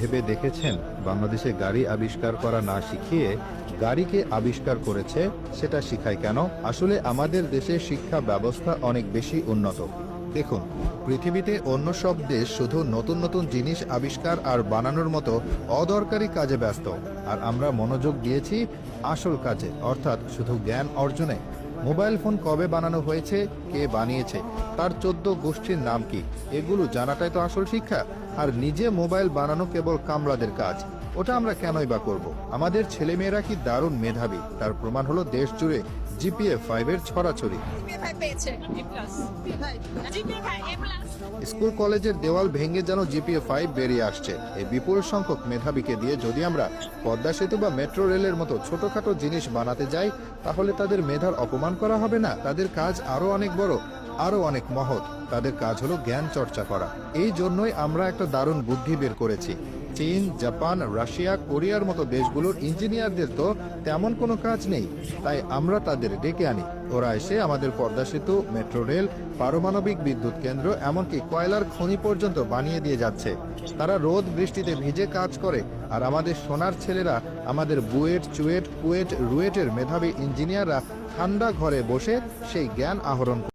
ভেবে দেখেছেন? বাংলাদেশে গাড়ি আবিষ্কার করা না শিখিয়ে গাড়িকে আবিষ্কার করেছে, সেটা শিখায় কেন? আসলে আমাদের দেশে শিক্ষা ব্যবস্থা অনেক বেশি উন্নত। দেখুন, পৃথিবীতে অন্য সব দেশ শুধু নতুন নতুন জিনিস আবিষ্কার আর বানানোর মতো অদরকারি কাজে ব্যস্ত। আর আমরা মনোযোগ দিয়েছি আসল কাজে, অর্থাৎ শুধু জ্ঞান অর্জনে। মোবাইল ফোন কবে বানানো হয়েছে, কে বানিয়েছে, তার চোদ্দ গোষ্ঠীর নাম কি, এগুলো জানাটাই তো আসল শিক্ষা। আর নিজে মোবাইল বানানো কেবল কামরাদের কাজ, ওটা আমরা কেনই বা করব? আমাদের ছেলেমেয়েরা কি দারুণ মেধাবী? তার প্রমাণ হলো দেশ জুড়ে জিপিএ ছড়াছড়ি। ফাইভ পেয়েছে এ স্কুল কলেজের দেওয়াল ভেঙে যেন জিপিএ ফাইভ বেরিয়ে আসছে। এই বিপুল সংখ্যক মেধাবীকে দিয়ে যদি আমরা পদ্মা সেতু বা মেট্রো রেলের মতো ছোটখাটো জিনিস বানাতে যাই, তাহলে তাদের মেধার অপমান করা হবে না? তাদের কাজ আরও অনেক বড়। আরও অনেক মহৎ। তাদের কাজ হলো জ্ঞান চর্চা করা। এই জন্যই আমরা একটা দারুণ বুদ্ধি বের করেছি। চীন, জাপান, রাশিয়া, কোরিয়ার মতো দেশগুলোর ইঞ্জিনিয়ারদের তো তেমন কোনো কাজ নেই। তাই আমরা তাদের ডেকে আনি। ওরা এসে আমাদের পদ্মা সেতু মেট্রো রেল, পারমাণবিক বিদ্যুৎ কেন্দ্র, এমনকি কয়লার খনি পর্যন্ত বানিয়ে দিয়ে যাচ্ছে। তারা রোদ বৃষ্টিতে ভিজে কাজ করে, আর আমাদের সোনার ছেলেরা, আমাদের বুয়েট, চুয়েট, কুয়েট, রুয়েটের মেধাবী ইঞ্জিনিয়াররা ঠান্ডা ঘরে বসে সেই জ্ঞান আহরণ